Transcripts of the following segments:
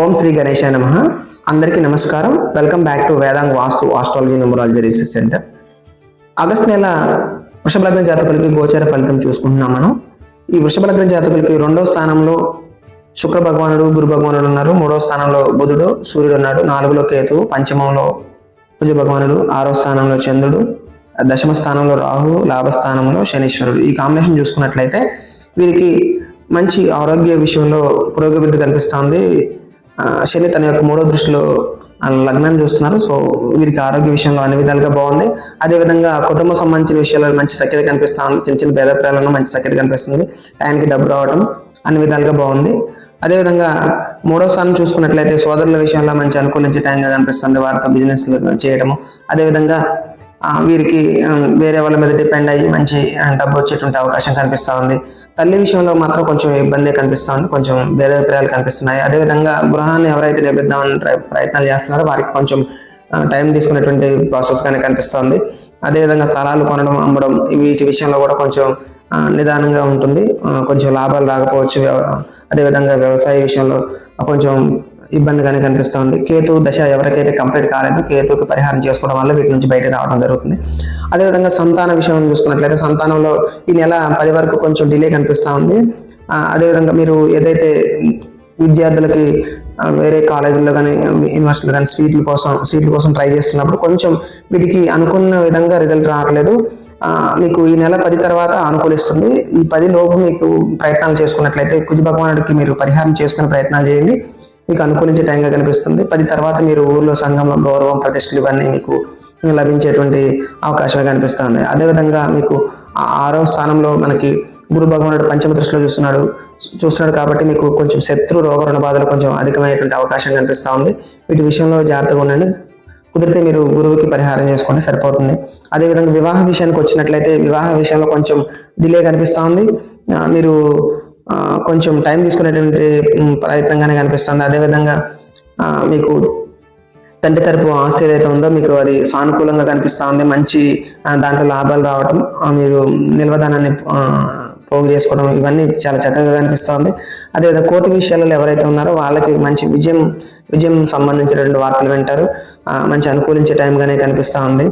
ఓం శ్రీ గణేష నమ. అందరికీ నమస్కారం. Welcome back to Vedang vastu astrology numerology research centre. August నెల వృషభ లగ్న జాతకులకి గోచార ఫలితం చూసుకుంటున్నాం మనం. ఈ వృషభ లగ్న జాతకులకి రెండో స్థానంలో శుక్ర భగవానుడు గురు భగవానుడు ఉన్నారు. మూడో స్థానంలో బుధుడు సూర్యుడు ఉన్నాడు. నాలుగులో కేతు పంచమంలో కుజ భగవానుడు ఆరో స్థానంలో చంద్రుడు దశమ స్థానంలో రాహు లాభస్థానంలో శనీశ్వరుడు. ఈ కాంబినేషన్ చూసుకున్నట్లయితే వీరికి మంచి ఆరోగ్య విషయంలో పురోగతి కనిపిస్తుంది. శని తన యొక్క మూడో దృష్టిలో లగ్నం లగ్నాన్ని చూస్తున్నారు. సో వీరికి ఆరోగ్య విషయంలో అన్ని విధాలుగా బాగుంది. అదేవిధంగా కుటుంబ సంబంధించిన విషయాలు మంచి సఖ్యత కనిపిస్తా ఉంది చిన్న చిన్న భేదప్రాయాలను మంచి సఖ్యత కనిపిస్తుంది. టైంకి డబ్బు రావడం అన్ని విధాలుగా బాగుంది. అదేవిధంగా మూడో స్థానం చూసుకున్నట్లయితే సోదరుల విషయంలో మంచి అనుకూలించే టైంగా కనిపిస్తుంది. వారితో బిజినెస్ చేయడము అదేవిధంగా వీరికి వేరే వాళ్ళ మీద డిపెండ్ అయ్యి మంచి డబ్బు వచ్చేటువంటి అవకాశం కనిపిస్తూ ఉంది. తల్లి విషయంలో మాత్రం కొంచెం ఇబ్బంది కనిపిస్తూ ఉంది కొంచెం భేదాభిప్రాయాలు కనిపిస్తున్నాయి. అదేవిధంగా గృహాన్ని ఎవరైతే నిర్మిద్దామని ప్రయత్నాలు చేస్తున్నారో వారికి కొంచెం టైం తీసుకునేటువంటి ప్రాసెస్ కానీ కనిపిస్తోంది. అదేవిధంగా స్థలాలు కొనడం అమ్మడం వీటి విషయంలో కూడా కొంచెం నిదానంగా ఉంటుంది. కొంచెం లాభాలు రాకపోవచ్చు అదేవిధంగా వ్యవసాయ విషయంలో కొంచెం ఇబ్బందిగానే కనిపిస్తుంది కేతు దశ ఎవరికైతే కంప్లీట్ కాలేదు కేతుకి పరిహారం చేసుకోవడం వల్ల వీటి నుంచి బయట రావడం జరుగుతుంది. అదేవిధంగా సంతాన విషయం చూసుకున్నట్లయితే సంతానంలో ఈ నెల పది వరకు కొంచెం డిలే కనిపిస్తూ ఉంది. అదేవిధంగా మీరు ఏదైతే విద్యార్థులకి వేరే కాలేజీల్లో కానీ యూనివర్సిటీలో కానీ సీట్ల కోసం సీట్ల కోసం ట్రై చేస్తున్నప్పుడు కొంచెం వీటికి అనుకున్న విధంగా రిజల్ట్ రావట్లేదు. మీకు ఈ నెల పది తర్వాత అనుకూలిస్తుంది. ఈ పది లోపు మీకు ప్రయత్నాలు చేసుకున్నట్లయితే కుజ భగవానుడికి మీరు పరిహారం చేసుకునే ప్రయత్నాలు చేయండి. మీకు అనుకూలించే టైంగా కనిపిస్తుంది. పది తర్వాత మీరు ఊర్లో సంఘంలో గౌరవం ప్రతిష్టలు ఇవన్నీ మీకు లభించేటువంటి అవకాశమే కనిపిస్తుంది. అదేవిధంగా మీకు ఆ ఆరో స్థానంలో మనకి గురు భగవానుడు పంచమ దృష్టిలో చూస్తున్నాడు. చూస్తున్నాడు కాబట్టి మీకు కొంచెం శత్రు రోగ రుణ బాధలు కొంచెం అధికమైనటువంటి అవకాశం కనిపిస్తూ ఉంది. వీటి విషయంలో జాగ్రత్తగా ఉండండి. కుదిరితే మీరు గురువుకి పరిహారం చేసుకోండి సరిపోతుంది. అదేవిధంగా వివాహ విషయానికి వచ్చినట్లయితే వివాహ విషయంలో కొంచెం డిలే కనిపిస్తూ ఉంది. మీరు కొంచెం టైం తీసుకునేటువంటి ప్రయత్నంగానే కనిపిస్తుంది. అదేవిధంగా మీకు తండ్రి తరపు ఆస్తి ఏదైతే ఉందో మీకు అది సానుకూలంగా కనిపిస్తూ ఉంది మంచి దాంట్లో లాభాలు రావడం మీరు నిల్వదానాన్ని పోగు చేసుకోవడం ఇవన్నీ చాలా చక్కగా కనిపిస్తూ ఉంది అదేవిధంగా కోర్టు విషయాలలో ఎవరైతే ఉన్నారో వాళ్ళకి మంచి విజయం విజయం సంబంధించినటువంటి వార్తలు వింటారు. మంచి అనుకూలించే టైంగానే కనిపిస్తూ ఉంది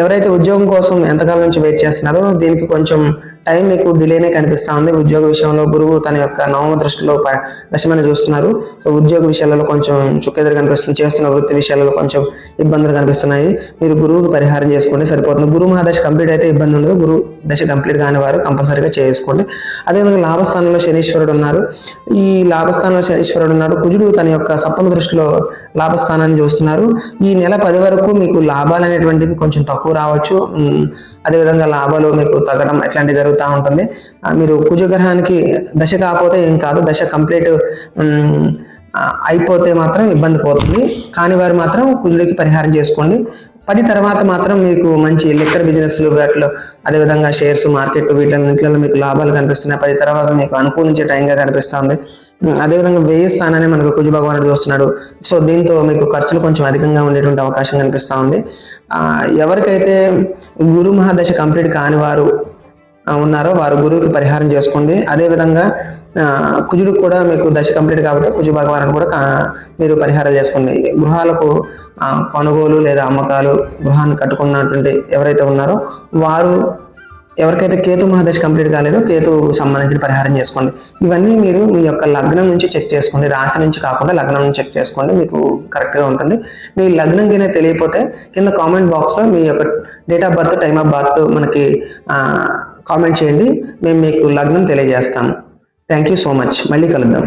ఎవరైతే ఉద్యోగం కోసం ఎంతకాలం నుంచి వెయిట్ చేస్తున్నారో దీనికి కొంచెం టైం మీకు డిలేనే కనిపిస్తూ ఉంది ఉద్యోగ విషయంలో గురువు తన యొక్క నవమ దృష్టిలో ప- దశమని చూస్తున్నారు. ఉద్యోగ విషయాలలో కొంచెం చుక్కెదురు కనిపిస్తుంది. చేస్తున్న వృత్తి విషయాలలో కొంచెం ఇబ్బందులు కనిపిస్తున్నాయి. మీరు గురువుకి పరిహారం చేసుకుంటే సరిపోతుంది. గురు మహాదశ కంప్లీట్ అయితే ఇబ్బంది ఉండదు. గురు దశ కంప్లీట్ కాని వారు కంపల్సరీగా చేసుకోండి. అదేవిధంగా లాభస్థానంలో శనీశ్వరుడు ఉన్నారు. ఈ లాభస్థానంలో శనీశ్వరుడు ఉన్నారు కుజుడు తన యొక్క సప్తమ దృష్టిలో లాభస్థానాన్ని చూస్తున్నారు. ఈ నెల పది వరకు మీకు లాభాలు అనేటువంటివి కొంచెం తక్కువ రావచ్చు. అదేవిధంగా లాభాలు మీకు తగ్గడం ఇట్లాంటివి జరుగుతూ ఉంటుంది. మీరు కుజగ్రహానికి దశ కాకపోతే ఏం కాదు. దశ కంప్లీట్ అయిపోతే మాత్రం ఇబ్బంది పోతుంది. కానీ వారు మాత్రం కుజుడికి పరిహారం చేసుకోండి. పది తర్వాత మాత్రం మీకు మంచి లిక్కర్ బిజినెస్లు వాటిలో అదేవిధంగా షేర్స్ మార్కెట్ వీటిలో మీకు లాభాలు కనిపిస్తున్నాయి. పది తర్వాత మీకు అనుకూలించే టైంగా కనిపిస్తుంది. అదేవిధంగా వెయ్యి స్థానాన్ని మనకు కుజు భగవానుడు చూస్తున్నాడు. సో దీంతో మీకు ఖర్చులు కొంచెం అధికంగా ఉండేటువంటి అవకాశం కనిపిస్తూ ఉంది ఎవరికైతే గురు మహాదశ కంప్లీట్ కాని వారు ఉన్నారో వారు గురువుకి పరిహారం చేసుకోండి. అదేవిధంగా కుజుడు కూడా మీకు దశ కంప్లీట్ కాబట్టి కుజు భగవాన్ కూడా కా- మీరు పరిహారాలు చేసుకోండి. గృహాలకు కొనుగోలు లేదా అమ్మకాలు గృహాన్ని కట్టుకున్నటువంటి ఎవరైతే ఉన్నారో వారు ఎవరికైతే కేతు మహాదశ కంప్లీట్ కాలేదో కేతు సంబంధించిన పరిహారం చేసుకోండి. ఇవన్నీ మీరు మీ యొక్క లగ్నం నుంచి చెక్ చేసుకోండి. రాశి నుంచి కాకుండా లగ్నం నుంచి చెక్ చేసుకోండి. మీకు కరెక్ట్గా ఉంటుంది. మీ లగ్నం కింద తెలియకపోతే కింద కామెంట్ బాక్స్లో మీ యొక్క date of birth time of birth మనకి కామెంట్ చేయండి. మేము మీకు లగ్నం తెలియజేస్తాము. థ్యాంక్ యూ సో మచ్ మళ్ళీ కలుద్దాం.